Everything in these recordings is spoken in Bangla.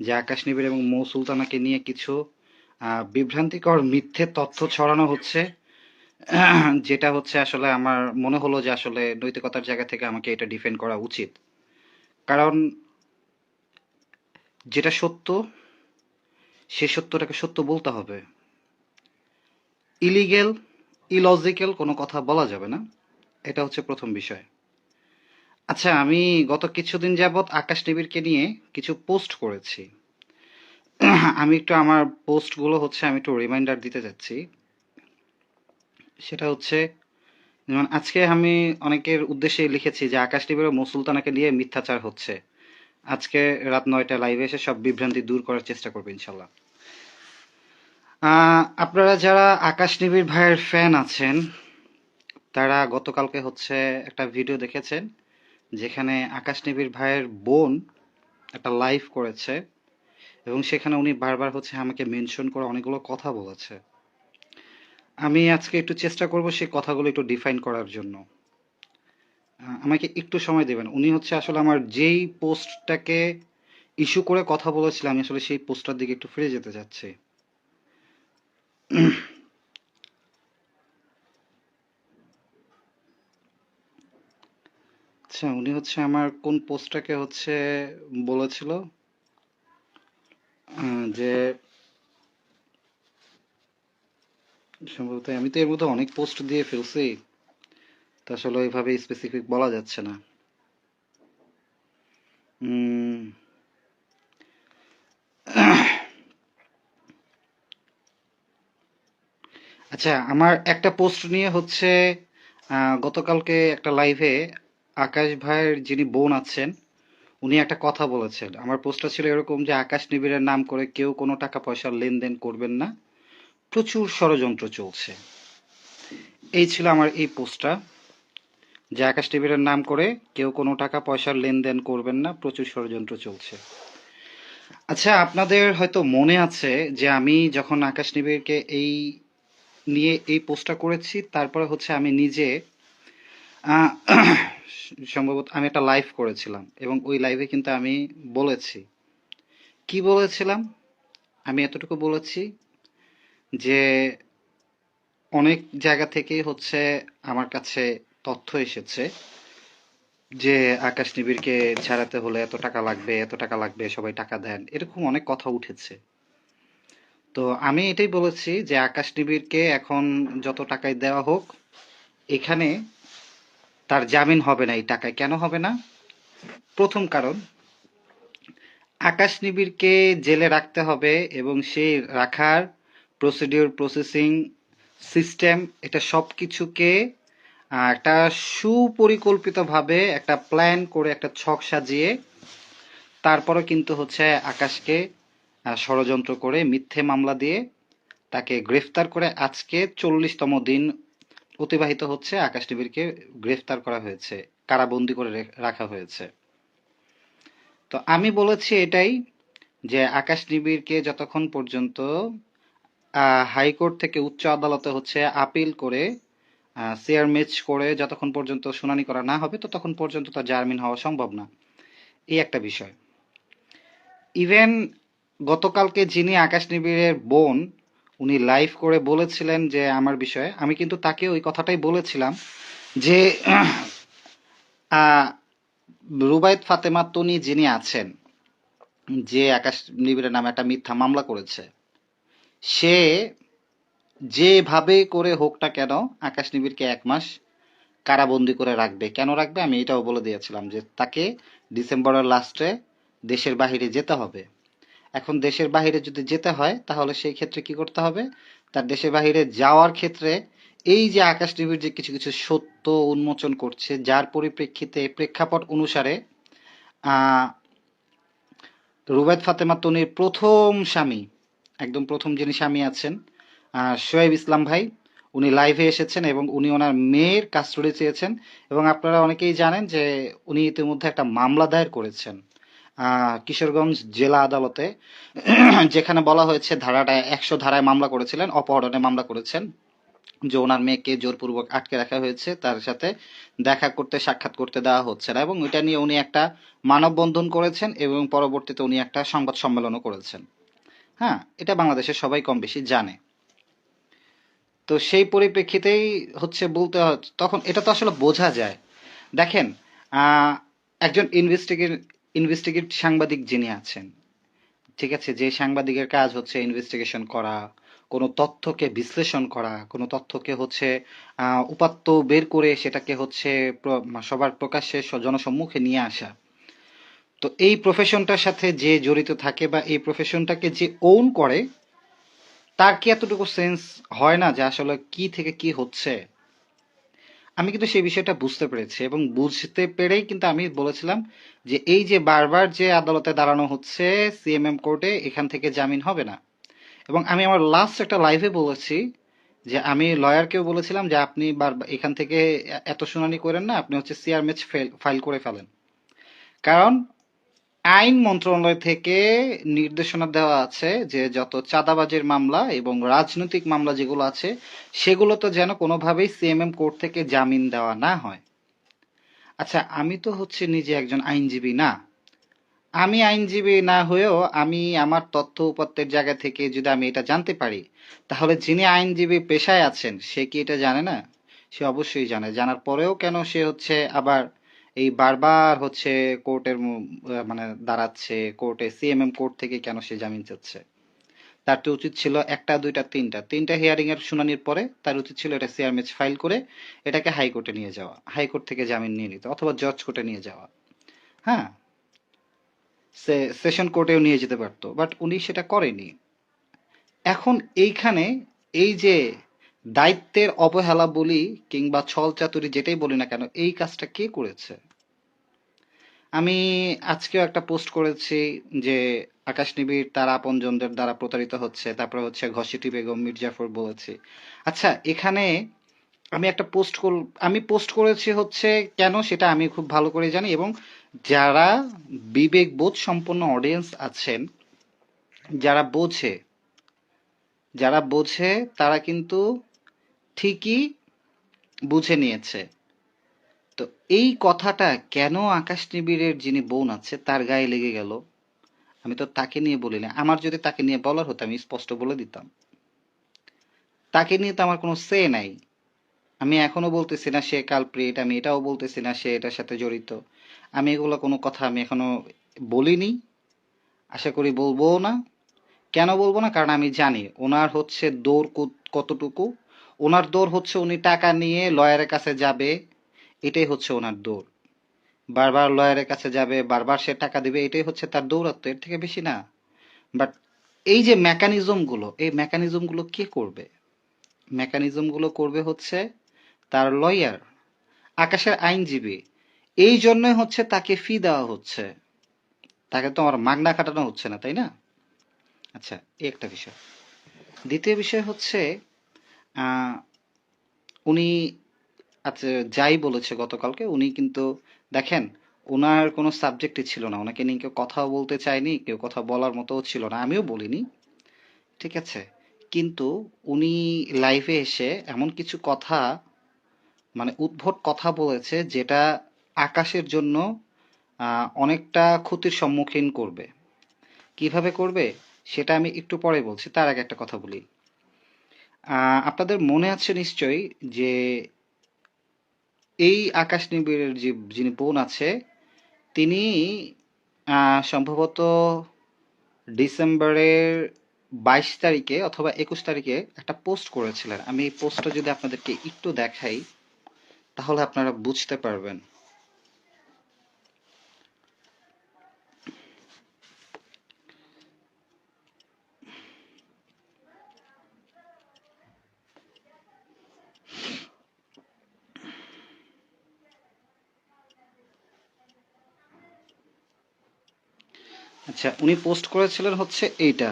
যে আকাশ নিবিড় এবং মৌ সুলতানাকে নিয়ে কিছু বিভ্রান্তিকর মিথ্যে তথ্য ছড়ানো হচ্ছে, যেটা হচ্ছে আসলে আমার মনে হলো যে আসলে নৈতিকতার জায়গা থেকে আমাকে এটা ডিফেন্ড করা উচিত। কারণ যেটা সত্য, সে সত্যটাকে সত্য বলতে হবে। ইলিগেল ইলজিক্যাল কোনো কথা বলা যাবে না। এটা হচ্ছে প্রথম বিষয়। আচ্ছা আমি গত কিছুদিন যাবৎ আকাশ নিবিড়কে নিয়ে কিছু পোস্ট করেছি। আমি একটু আমার পোস্টগুলো হচ্ছে, আমি একটু রিমাইন্ডার দিতে যাচ্ছি। সেটা হচ্ছে, যেমন আজকে আমি অনেকের উদ্দেশ্যে লিখেছি যে আকাশ ও মুসুলতানাকে নিয়ে মিথ্যাচার হচ্ছে। আজকে রাত নয়টা লাইভে এসে সব বিভ্রান্তি দূর করার চেষ্টা করবে ইনশাল্লাহ। আপনারা যারা আকাশ নিবিড় ভাইয়ের ফ্যান আছেন, তারা গতকালকে হচ্ছে একটা ভিডিও দেখেছেন। যেখানে আকাশ নিবিড় ভাইয়ের বোন একটা লাইভ করেছে এবং সেখানে উনি বারবার হচ্ছে আমাকে মেনশন করে অনেকগুলো কথা বলেছে। আমি আজকে একটু চেষ্টা করব সেই কথাগুলো একটু ডিফাইন করার জন্য। আমাকে একটু সময় দেবেন। উনি হচ্ছে আসলে আমার যেই পোস্টটাকে ইস্যু করে কথা বলেছিলাম আমি আসলে সেই পোস্টটার দিকে একটু ফিরে যেতে চাচ্ছি। আচ্ছা উনি হচ্ছে আমার কোন পোস্টটাকে হচ্ছে বলেছিল? যে সম্ভবত আমি তো এর মধ্যে অনেক পোস্ট দিয়ে ফেলছি, তো আসলে ওইভাবে স্পেসিফিক বলা যাচ্ছে না। আচ্ছা আমার একটা পোস্ট নিয়ে হচ্ছে গতকালকে একটা লাইভে আকাশ ভাইয়ের যিনি বোন আছেন, উনি একটা কথা বলেছেন। আমার পোস্টটা ছিল এরকম যে আকাশ নিবিড়ের নাম করে কেউ কোনো টাকা পয়সার লেনদেন করবেন না? প্রচুর ষড়যন্ত্র চলছে। এই ছিল আমার এই পোস্টটা যে আকাশ নিবিড়ের নাম করে কেউ কোনো টাকা পয়সার লেনদেন করবেন না, প্রচুর ষড়যন্ত্র চলছে। আচ্ছা আপনাদের হয়তো মনে আছে যে আমি যখন আকাশ নিবিড়কে এই নিয়ে এই পোস্টটা করেছি, তারপরে হচ্ছে আমি নিজে সম্ভবত আমি একটা লাইভ করেছিলাম এবং ওই লাইভে কিন্তু আমি বলেছি। কি বলেছিলাম? আমি এতটুকু বলেছি যে অনেক জায়গা থেকেই হচ্ছে আমার কাছে তথ্য এসেছে যে আকাশ নিবিড়কে ছাড়াতে হলে এত টাকা লাগবে, এত টাকা লাগবে, সবাই টাকা দেন। এরকম অনেক কথা উঠেছে। তো আমি এটাই বলেছি যে আকাশ নিবিড়কে এখন যত টাকায় দেওয়া হোক, এখানে তার জামিন হবে না, এই টাকায় কেন হবে না? প্রথম কারণ আকাশ নিবিড়কে জেলে রাখতে হবে এবং সেই রাখার প্রসিডিওর প্রসেসিং সিস্টেম এটা সব কিছুকে একটা সুপরিকল্পিতভাবে একটা প্ল্যান করে একটা ছক সাজিয়ে তারপরে কিন্তু হচ্ছে আকাশকে ষড়যন্ত্র করে মিথ্যে মামলা দিয়ে তাকে গ্রেফতার করে আজকে চল্লিশতম দিন অতিবাহিত হচ্ছে আকাশ টিভিরকে গ্রেফতার করা হয়েছে, কারাবন্দি করে রাখা হয়েছে। তো আমি বলেছি এটাই যে আকাশ নিবিড়কে যতক্ষণ পর্যন্ত হাইকোর্ট থেকে উচ্চ আদালতে হচ্ছে আপিল করে শেয়ার ম্যাচ করে যতক্ষণ পর্যন্ত শুনানি করা না হবে, ততক্ষণ পর্যন্ত তার জামিন হওয়া সম্ভব না। এই একটা বিষয়। ইভেন গতকালকে যিনি আকাশ নিবিড়ের বোন উনি লাইভ করে বলেছিলেন যে আমার বিষয়ে। আমি কিন্তু তাকে ওই কথাটাই বলেছিলাম যে রুবায়েত ফাতেমা তনি যিনি আছেন, যে আকাশ নিবিড়ের নামে একটা মিথ্যা মামলা করেছে, সে যেভাবে করে হোকটা কেন আকাশ নিবিড়কে এক মাস কারাবন্দি করে রাখবে। কেন রাখবে? আমি এটাও বলে দিয়েছিলাম যে তাকে ডিসেম্বরের লাস্টে দেশের বাহিরে যেতে হবে। এখন দেশের বাহিরে যদি যেতে হয়, তাহলে সেই ক্ষেত্রে কি করতে হবে? তার দেশের বাহিরে যাওয়ার ক্ষেত্রে এই যে আকাশ নিবিড় যে কিছু কিছু সত্য উন্মোচন করছে, যার পরিপ্রেক্ষিতে প্রেক্ষাপট অনুসারে রুবায়ত ফাতেমা তনির প্রথম স্বামী, একদম প্রথম যিনি স্বামী আছেন শোয়েব ইসলাম ভাই, উনি লাইভে এসেছেন এবং উনি ওনার মেয়ের কাস্টডি চেয়েছেন। এবং আপনারা অনেকেই জানেন যে উনি ইতিমধ্যে একটা মামলা দায়ের করেছেন। কিশোরগঞ্জ জেলা আদালতে, যেখানে বলা হয়েছে ধারাটা একশো ধারায় মামলা করেছিলেন, অপহরণে মামলা করেছেন। যে ওনার মেয়েকে জোরপূর্বক আটকে রাখা হয়েছে, তার সাথে দেখা করতে, সাক্ষাৎ করতে দেওয়া হচ্ছে না এবং এটা নিয়ে উনি একটা মানববন্ধন করেছেন এবং পরবর্তীতে উনি একটা সংবাদ সম্মেলনও করেছেন। হ্যাঁ এটা বাংলাদেশের সবাই কম বেশি জানে। তো সেই পরিপ্রেক্ষিতেই হচ্ছে বলতে তখন এটা তো আসলে বোঝা যায়। দেখেন একজন ইনভেস্টিগেট ইনভেস্টিগেট সাংবাদিক যিনি আছেন, ঠিক আছে, যে সাংবাদিকের কাজ হচ্ছে ইনভেস্টিগেশন করা, কোনো তথ্যকে বিশ্লেষণ করা, কোনো তথ্যকে হচ্ছে উপাত্ত বের করে সেটাকে হচ্ছে সবার প্রকাশ্যে জনসম্মুখে নিয়ে আসা। তো এই প্রফেশনটার সাথে যে জড়িত থাকে বা এই প্রফেশনটাকে যে ওন করে, তার কি এতটুকু সেন্স হয় না যে আসলে কি থেকে কি হচ্ছে? আমি কিন্তু সেই বিষয়টা বুঝতে পেরেছি এবং বুঝতে পেরেই কিন্তু আমি বলেছিলাম যে এই যে বারবার যে আদালতে দাঁড়ানো হচ্ছে সিএমএম কোর্টে, এখান থেকে জামিন হবে না। এবং আমি আমার লাস্ট একটা লাইভে বলেছি যে আমি লয়ারকেও বলেছিলাম যে আপনি এখান থেকে এত শুনানি করেন না, আপনি হচ্ছে সিআর ম্যাচ ফাইল করে ফেলেন। কারণ আইন মন্ত্রণালয় থেকে নির্দেশনা দেওয়া আছে যে যত চাঁদাবাজির মামলা এবং রাজনৈতিক মামলা যেগুলো আছে, সেগুলো তো যেন কোনোভাবেই সিএমএম কোর্ট থেকে জামিন দেওয়া না হয়। আচ্ছা আমি তো হচ্ছে নিজে একজন আইনজীবী না। আমি আইনজীবী না হয়েও আমি আমার তথ্য উপাত্তের জায়গা থেকে যদি আমি এটা জানতে পারি, তাহলে যিনি আইনজীবী পেশায় আছেন, সে কি এটা জানে না? সে অবশ্যই জানে। জানার পরেও কেন সে হচ্ছে আবার এই বারবার হচ্ছে কোর্টের মানে দাঁড়াচ্ছে, কোর্টে সিএমএম কোর্ট থেকে কেন সে জামিন চাচ্ছে? তার তো উচিত ছিল একটা, দুইটা, তিনটা। তিনটা হিয়ারিং এর শুনানির পরে তার উচিত ছিল এটা সিআরএমএচ ফাইল করে এটাকে হাইকোর্টে নিয়ে যাওয়া হাইকোর্ট থেকে জামিন নিয়ে নিতে, অথবা জজ কোর্টে নিয়ে যাওয়া। হ্যাঁ? সে সেশন কোর্টেও নিয়ে যেতে পারতো বাট উনি সেটা করেনি। এখন এইখানে এই যে দায়িত্বের অবহেলা বলি কিংবা ছল চাতুরি যেটাই বলি না কেন, এই কাজটা কে করেছে? আমি আজকেও একটা পোস্ট করেছি যে আকাশ নিবিড় তার আপনজনদের দ্বারা প্রতারিত হচ্ছে, তারপরে হচ্ছে ঘসিটি বেগম, মির্জাফর বলেছি। আচ্ছা এখানে আমি একটা পোস্ট কর, আমি পোস্ট করেছি হচ্ছে কেন সেটা আমি খুব ভালো করে জানি এবং যারা বিবেক বোধ সম্পন্ন অডিয়েন্স আছেন, যারা বোঝে যারা বোঝে তারা কিন্তু ঠিকই বুঝে নিয়েছে। তো এই কথাটা কেন আকাশ নিবিড়ের যিনি বোন আছে, তার গায়ে লেগে গেল? আমি তো তাকে নিয়ে বলি না আমার যদি তাকে নিয়ে বলার হতো, আমি স্পষ্ট বলে দিতাম। তাকে নিয়ে তো আমার কোনো সে নাই। আমি এখনও বলতেছি না সে কালপ্রিট আমি এটাও বলতেছি না সে এটার সাথে জড়িত। আমি এগুলো কোনো কথা আমি এখনও বলিনি। আশা করি বলব না। কেন বলব না? কারণ আমি জানি, ওনার হচ্ছে দৌড় কত- কতটুকু ওনার দৌড় হচ্ছে উনি টাকা নিয়ে লয়ারের কাছে যাবে, এটাই হচ্ছে ওনার দৌড়। বারবার লয়ারের কাছে যাবে, বারবার সে টাকা দিবে, এটাই হচ্ছে তার দৌড়াত্ম এর থেকে বেশি না। বাট এই যে মেকানিজমগুলো এই মেকানিজমগুলো কে করবে? মেকানিজমগুলো করবে হচ্ছে তার লয়ার, আকাশের আইনজীবী। এই জন্যই হচ্ছে তাকে ফি দেওয়া হচ্ছে। তাকে তো আমার মাগনা খাটানো হচ্ছে না, তাই না? আচ্ছা এই একটা বিষয়। দ্বিতীয় বিষয় হচ্ছে উনি আচ্ছা যাই বলেছে গতকালকে, উনি কিন্তু দেখেন ওনার কোনো সাবজেক্টই ছিল না। ওনাকে নিয়ে কেউ কথাও বলতে চায়নি, কেউ কথা বলার মতোও ছিল না। আমিও বলিনি, ঠিক আছে? কিন্তু উনি লাইভে এসে এমন কিছু কথা মানে উদ্ভট কথা বলেছে, যেটা আকাশের জন্য অনেকটা ক্ষতির সম্মুখীন করবে। কীভাবে করবে? সেটা আমি একটু পরে বলছি। তার আগে একটা কথা বলি। আপনাদের মনে আছে নিশ্চয়ই যে এই আকাশ নিবিড়ের যে, যিনি বোন আছে, তিনি সম্ভবত ডিসেম্বরের বাইশ তারিখে অথবা একুশ তারিখে একটা পোস্ট করেছিলেন। আমি এই পোস্টটা যদি আপনাদেরকে একটু দেখাই, তাহলে আপনারা বুঝতে পারবেন। আচ্ছা উনি পোস্ট করেছিলেন হচ্ছে এইটা।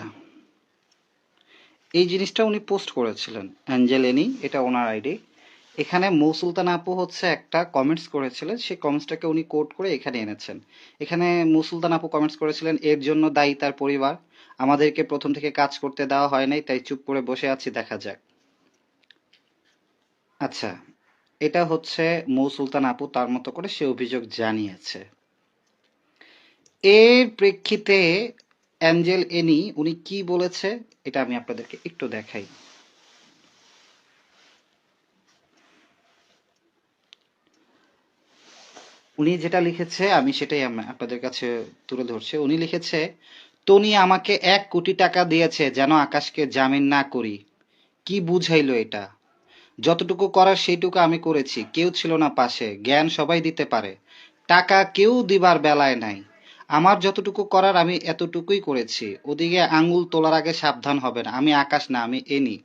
এই জিনিসটা উনি পোস্ট করেছিলেন, অ্যাঞ্জেলেনি, এটা ওনার আইডি। এখানে মৌ সুলতান আপু হচ্ছে একটা কমেন্টস করেছিলেন, সেই কমেন্টসটাকে উনি কোট করে এখানে এনেছেন। এখানে মৌ সুলতান আপু কমেন্টস করেছিলেন, এর জন্য দায়ী তার পরিবার, আমাদেরকে প্রথম থেকে কাজ করতে দেওয়া হয় নাই, তাই চুপ করে বসে আছি, দেখা যাক। আচ্ছা এটা হচ্ছে মৌ সুলতান আপু তার মতো করে সে অভিযোগ জানিয়েছে। এর প্রেক্ষিতে অ্যাঞ্জেল এনি, উনি কি বলেছে, এটা আমি আপনাদেরকে একটু দেখাই। উনি যেটা লিখেছে, আমি সেটাই আপনাদের কাছে তুলে ধরছি। উনি লিখেছে টনি আমাকে এক কোটি টাকা দিয়েছে যেন আকাশকে জামিন না করি। কি বুঝাইলো এটা? যতটুকু করার সেইটুকু আমি করেছি। কেউ ছিল না পাশে। জ্ঞান সবাই দিতে পারে। টাকা কেউ দিবার বেলায় নাই। আমার যতটুকু করার আমি এতটুকুই করেছি। ওদিকে আঙ্গুল তোলার আগে সাবধান হবেন। আমি আকাশ না, আমি এনি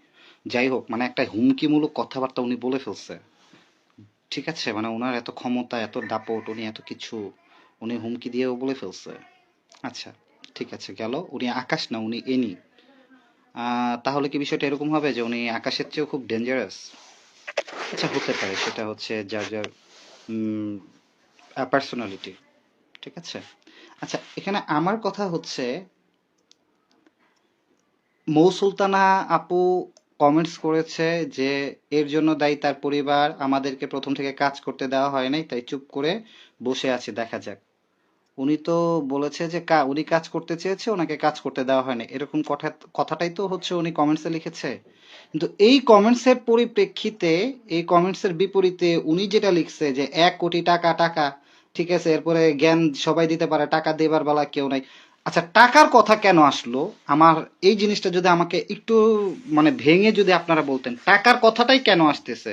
যাই হোক মানে একটা হুমকিমূলক কথাবার্তা উনি বলে ফেলছে। ঠিক আছে? মানে ওনার এত ক্ষমতা, এত দাপট, উনি এত কিছু উনি হুমকি দিয়েও বলে ফেলছে। আচ্ছা ঠিক আছে, গেল। উনি আকাশ না, উনি এনি তাহলে কি বিষয়টা এরকম হবে যে উনি আকাশের চেয়েও খুব ডেঞ্জারাস আচ্ছা হতে পারে। সেটা হচ্ছে যার যার পার্সোনালিটি ঠিক আছে? আচ্ছা এখানে আমার কথা হচ্ছে, মৌ সুলতানা আপু কমেন্টস করেছে যে, এর জন্য দায়ী তার পরিবার, আমাদেরকে প্রথম থেকে কাজ করতে দেওয়া হয় নাই, তাই চুপ করে বসে আছে, দেখা যাক। উনি তো বলেছে যে, কা, উনি কাজ করতে চেয়েছে, ওনাকে কাজ করতে দেওয়া হয়নি। এরকম কথা, কথাটাই তো হচ্ছে উনি কমেন্টসে লিখেছে। কিন্তু এই কমেন্টসের পরিপ্রেক্ষিতে, এই কমেন্টসের বিপরীতে উনি যেটা লিখছে যে, এক কোটি টাকা টাকা ঠিক আছে, এরপরে জ্ঞান সবাই দিতে পারে, টাকা দেবার বেলা কেউ নাই। আচ্ছা টাকার কথা কেন আসলো? আমার এই জিনিসটা যদি আমাকে একটু মানে ভেঙে যদি আপনারা বলতেন, টাকার কথাটাই কেন আসতেছে?